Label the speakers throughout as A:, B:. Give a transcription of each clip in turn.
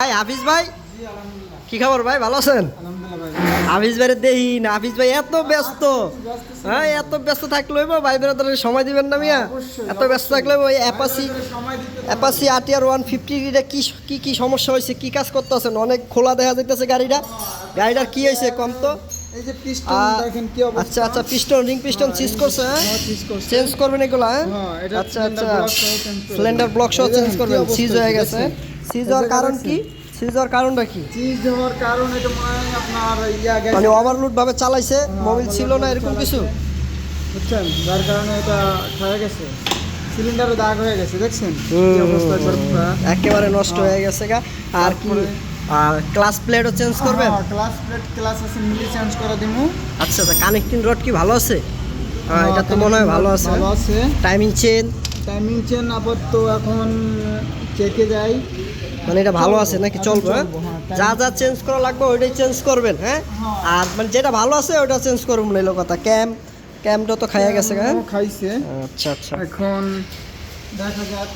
A: ভাই হাফিজ ভাই? কি খবর ভাই ভালো আছেন? হাফিজ ভাই দেহি না হাফিজ ভাই এত ব্যস্ত। হ্যাঁ এত ব্যস্ত থাকলে ভাই বেড়াতে সময় দিবেন না মিয়া। এত ব্যস্ত থাকলে ওই অ্যাপাসি অ্যাপাসি আটিয়ার ওয়ান ফিফটি কি কি কি সমস্যা হয়েছে কি কাজ করতেছেন? অনেক খোলা দেখা যাইতেছে গাড়িটা। গাড়িটার কি হয়েছে কম তো? আচ্ছা আচ্ছা পিস্টন রিং পিস্টন সিজ করছে হ্যাঁ?
B: চেঞ্জ করছে।
A: চেঞ্জ করবেন এগুলো হ্যাঁ?
B: হ্যাঁ,
A: আচ্ছা আচ্ছা। সিলিন্ডার ব্লক সহ চেঞ্জ করবেন সিজ হয়ে গেছে।
B: দেখছেন?
A: সিজ
B: এই
A: হওয়ার
B: জায়গা
A: কারণ কি?
B: দেখছেন?
A: সিজ হওয়ার কারণটা কি?
B: হওয়ার কারণ এটা মনে হয় আপনার ইয়া গ্যাস
A: মানে ওভারলোড ভাবে চালাইছে মোবিল ছিল না এরকম কিছু?
B: বুঝছেন? যার কারণে এটা ক্ষয়ে গেছে। সিলিন্ডারও দাগ হয়ে গেছে দেখছেন? অবস্থা
A: একেবারে নষ্ট
B: হ্যাঁ।
A: হয়ে গেছে গা। আর কি আর ক্লাস প্লেটও চেঞ্জ করবেন?
B: হ্যাঁ, ক্লাস প্লেট ক্লাস আছে মিলি চেঞ্জ করে দিমু।
A: আচ্ছা আচ্ছা কানেক্টিং রড কি ভালো আছে? হ্যাঁ এটা তো মনে হয় ভালো আছে।
B: ভালো আছে।
A: টাইমিং চেন
B: টাইমিং চেন আপাতত এখন চেকে যাই।
A: মানে এটা ভালো আছে নাকি চলবে হ্যাঁ?
B: হ্যাঁ,
A: যা যা চেঞ্জ করা লাগবে ওইটাই চেঞ্জ করবেন হ্যাঁ?
B: হ্যাঁ।
A: আর মানে যেটা ভালো আছে ওটা চেঞ্জ করবেন এলো কথা ক্যাম ক্যামটা তো খাইয়া গেছে হ্যাঁ?
B: খাইছে।
A: আচ্ছা আচ্ছা।
B: এখন দেখা যাক।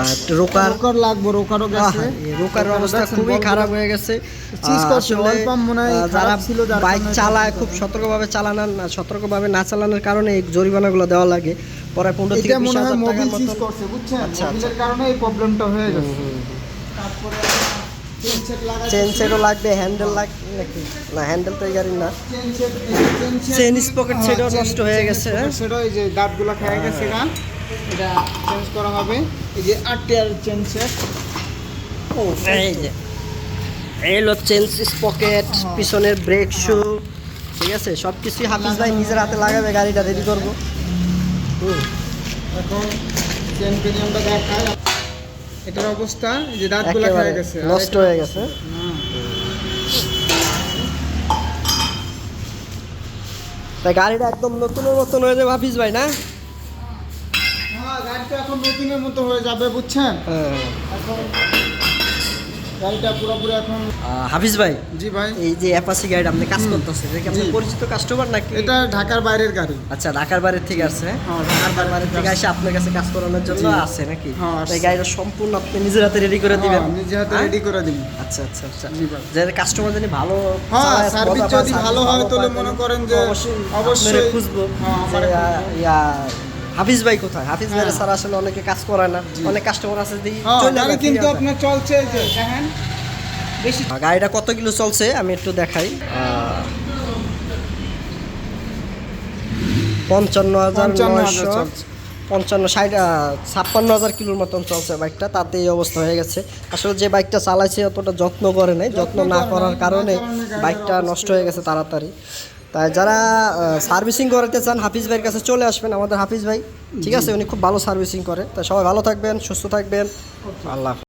A: আর রোকার।
B: রোকার লাগবো রোকারও গেছে।
A: রোকার অবস্থা খুবই খারাপ হয়ে গেছে। যারা বাইক চালায় খুব সতর্কভাবে চালানোর না সতর্কভাবে না চালানোর কারণে এই জরিমানাগুলো দেওয়া লাগে। পরে পনেরো থেকে বিশ হাজার
B: বুঝছেন?
A: আচ্ছা,
B: কারণে এই প্রবলেমটা হয়ে গেছে। চেন
A: সেটও লাগবে হ্যান্ডেল লাগবে নাকি? না হ্যান্ডেল তো এই গাড়ির না।
B: চেন
A: স্পকেট সেটাও নষ্ট হয়ে গেছে হ্যাঁ?
B: সেটাও এই যে দাঁতগুলো খেয়ে গেছে গা এটা চেঞ্জ করা হবে। এই যে আট টিয়ার চেন সেট
A: ও এই যে। এই হলো চেন স্পকেট পিছনের ব্রেক শু ঠিক আছে? সব কিছুই হাফিজ ভাই নিজের হাতে লাগাবে গাড়িটা রেডি করব।
B: এখন চেন পেনিয়ামটা দেখায়। এটার অবস্থা যে দাঁতগুলো খেয়ে গেছে।
A: নষ্ট হয়ে গেছে। তাই গাড়িটা একদম নতুনের মতন হয়ে যাবে হাফিজ ভাই না?
B: হ্যাঁ গাড়িটা এখন নতুনের মতো হয়ে যাবে বুঝছেন?
A: হ্যাঁ।
B: গাড়িটা পুরোপুরি এখন
A: হাফিজ ভাই
B: জি ভাই।
A: এই যে অ্যাপাসি গাড়িটা আপনি কাজ করতেছে এটা কি আপনার পরিচিত কাস্টমার নাকি?
B: এটা ঢাকার বাইরের গাড়ি।
A: আচ্ছা ঢাকার বাইরের থেকে আসছে
B: হ্যাঁ, ঢাকার
A: বাইরের থেকে এসে আপনার কাছে কাজ করানোর জন্য। আসে নাকি?
B: হ্যাঁ।
A: তাই গাড়িটা সম্পূর্ণ আপনি নিজের হাতে রেডি করে দিবেন?
B: হ্যাঁ, নিজে হাতে
A: হ্যাঁ?
B: রেডি করে দিন
A: আচ্ছা আচ্ছা আচ্ছা।
B: জি ভাই।
A: যে কাস্টমার জানি ভালো
B: হ্যাঁ সার্ভিস যদি ভালো হয় তাহলে মনে করেন যে
A: অবশ্যই
B: অবশ্যই
A: খুঁজবো
B: হ্যাঁ,
A: হাফিজ ভাই কোথায়? হাফিজ ভাই
B: হ্যাঁ।
A: স্যার আসলে অনেকে কাজ করে না। অনেক কাস্টমার আছে দেখি
B: হ্যাঁ
A: চলে
B: কিন্তু আপনার চলছে এই যে দেখেন। বেশি
A: গাড়িটা কত কিলো চলছে? আমি একটু দেখাই। পঞ্চান্ন হাজার
B: পঞ্চান্ন হাজার
A: নয়শো পঞ্চান্ন ষাট ছাপ্পান্ন হাজার কিলোর মতন চলছে বাইকটা। তাতে এই অবস্থা হয়ে গেছে। আসলে যে বাইকটা চালাইছে অতটা যত্ন করে নাই। যত্ন না করার কারণে বাইকটা নষ্ট হয়ে গেছে। তাড়াতাড়ি। তাই যারা সার্ভিসিং করাতে চান হাফিজ ভাইয়ের কাছে চলে আসবেন আমাদের হাফিজ ভাই। ঠিক আছে উনি খুব ভালো সার্ভিসিং করে। তাই সবাই ভালো থাকবেন সুস্থ থাকবেন। আল্লাহ।